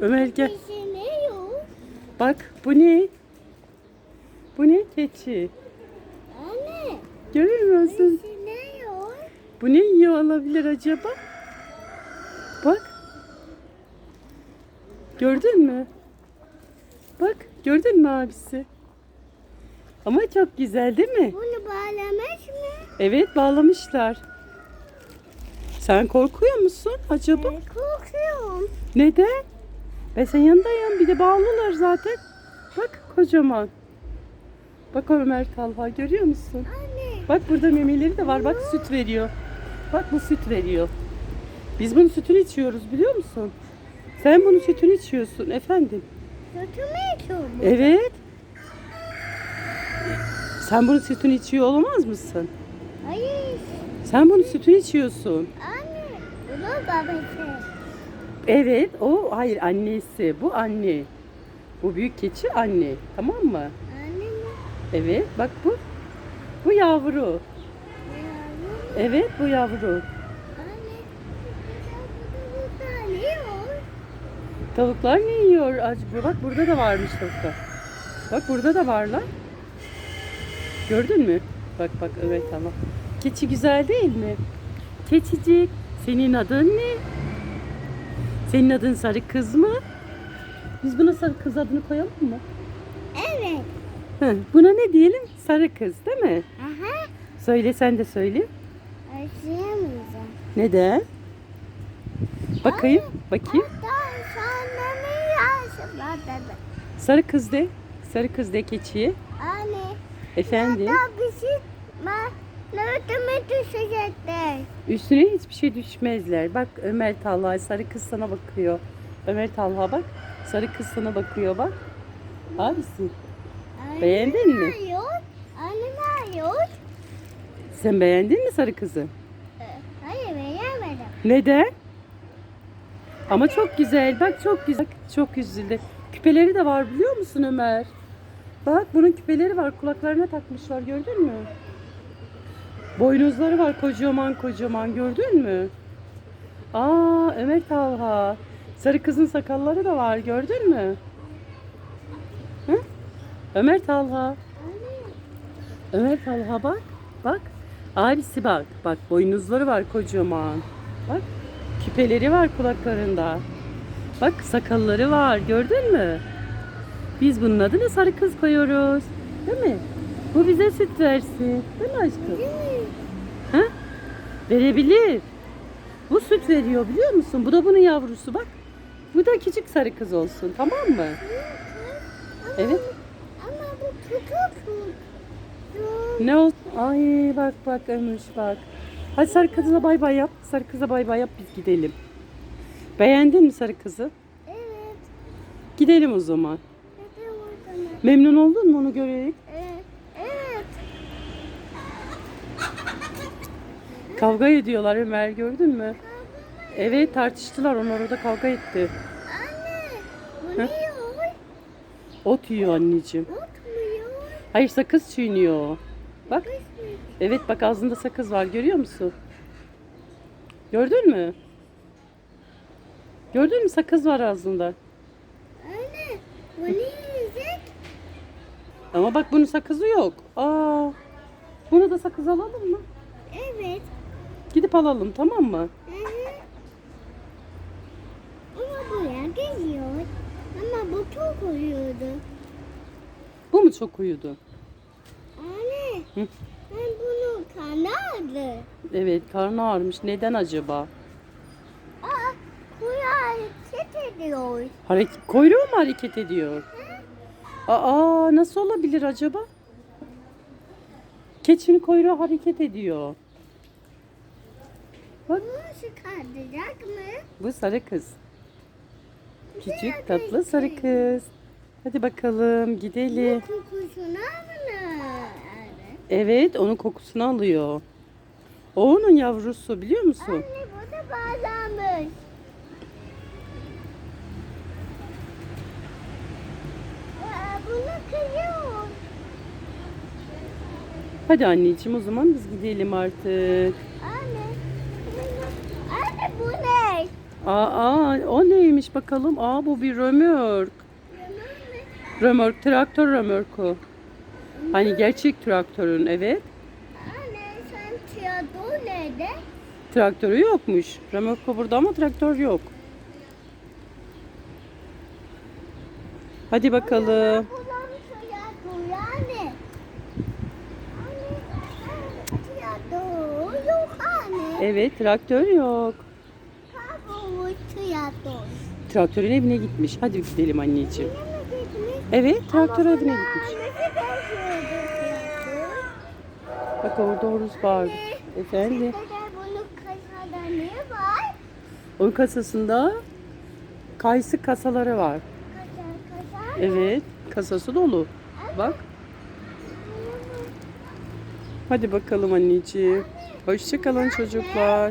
Ömer gel. Bak bu ne? Bu ne keçi? Anne. Görür müsün? Bu ne yiyor olabilir acaba? Bak. Gördün mü? Bak gördün mü abisi? Ama çok güzel değil mi? Bunu bağlamış mı? Evet bağlamışlar. Sen korkuyor musun acaba? Ben korkuyorum. Neden? Ben senin yanındayım. Bir de bağlılar zaten. Bak kocaman. Bak Ömer Talha görüyor musun? Anne. Bak burada memeleri de var. Bak süt veriyor. Bak bu süt veriyor. Biz bunun sütünü içiyoruz biliyor musun? Sen bunun sütünü içiyorsun efendim. Kötü mü içiyor bu? Evet. Sen bunun sütünü içiyor olamaz mısın? Hayır. Sen bunun sütünü içiyorsun. Anne. Bu da babası. Evet o hayır annesi. Bu anne. Bu büyük keçi anne. Tamam mı? Anne mi? Evet bak bu. Bu yavru. Evet bu yavru. Anne. Ne? Tavuklar ne yiyor acaba? Bak burada da varmış tavuklar. Bak burada da varlar. Gördün mü? Bak bak evet tamam. Keçi güzel değil mi? Keçicik. Senin adın ne? Senin adın sarı kız mı? Biz buna sarı kız adını koyalım mı? Evet. Hı, buna ne diyelim? Sarı kız değil mi? Aha. Söyle sen de söyle. Açayamayacağım. Neden? Bakayım, bakayım. Hatta ne? Sarı kız de. Sarı kız de keçiye. Anne. Efendim. Hatta bir şey ben nerede düşecekler? Üstüne hiçbir şey düşmezler. Bak Ömer Talha sarı kız sana bakıyor. Ömer Talha bak. Sarı kız sana bakıyor bak. Abisi. Anne Beğendin mi? Yok. Anne ne yok? Sen beğendin mi sarı kızı? Ee, Hayır beğenmedim. Neden? Ama çok güzel. Bak çok güzel. Çok güzel. Küpeleri de var biliyor musun Ömer? Bak bunun küpeleri var. Kulaklarına takmışlar gördün mü? Boynuzları var kocaman kocaman gördün mü? Aa Ömer Talha. Sarı kızın sakalları da var gördün mü? Hı? Ömer Talha. Ömer Talha bak. Bak. Abisi bak. Bak boynuzları var kocaman. Bak. Küpeleri var kulaklarında. Bak sakalları var. Gördün mü? Biz bunun adına sarı kız koyuyoruz. Değil mi? Bu bize süt versin. Değil mi aşkım? Ha? Verebilir. Bu süt veriyor biliyor musun? Bu da bunun yavrusu bak. Bu da küçük sarı kız olsun. Tamam mı? Evet. Ama bu küçük. Ne oldu? Ay bak bak Ömür bak. Hadi sarı kızla bay bay yap. Sarı kıza bay bay yap biz gidelim. Beğendin mi sarı kızı? Evet. Gidelim o zaman. Memnun oldun mu onu görerek? Evet. Evet. Kavga ediyorlar Ömer gördün mü? Evet tartıştılar onlar orada kavga etti. Anne. Ot yiyor anneciğim. Otmuyor. Hayır sakız çiğniyor. Bak evet bak ağzında sakız var görüyor musun? Gördün mü? Gördün mü sakız var ağzında. Anne. Bu ne yiyecek? Ama bak bunun sakızı yok. Aa. Bunu da sakız alalım mı? Evet. Gidip alalım tamam mı? Hı hı. Ama buraya geliyor. Ama bu çok uyuyordu. Bu mu çok uyudu? Anne. Hı. Ben bunu kanadı. Evet karnı ağrımış. Neden acaba? Aa, buraya hareket ediyor. Hareket, kuyruğu mu hareket ediyor? Aa nasıl olabilir acaba? Keçinin kuyruğu hareket ediyor. Bak Bunu çıkartacak mı? bu sarı kız. Küçük tatlı sarı kız. Hadi bakalım Bu gidelim. kokusunu alır. Evet onun kokusunu alıyor. O onun yavrusu biliyor musun? Anne bu da bağlanmış. Bunu kırıyor. Hadi anneciğim o zaman biz gidelim artık. Anne. bunu- Anne bu ne? Aa, o neymiş bakalım? Aa bu bir römork. Römork, traktör römorku. Hani gerçek traktörün evet. Anne sen tiyatro nerede? Traktörü yokmuş. Römorku burada ama traktör yok. Hadi bakalım. Buram tiyatro yani. Anne tiyatro yok anne. Evet traktör yok. Tiyatro. Traktörün evine gitmiş. Hadi gidelim anneciğim. Evet traktör evine gitmiş. Bak orada horoz var. Efendim. Dede bunun kasada ne var? Oyun kasasında kayısı kasaları var. Evet. Kasası dolu. Bak. Hadi bakalım anneciğim. Hoşçakalın çocuklar.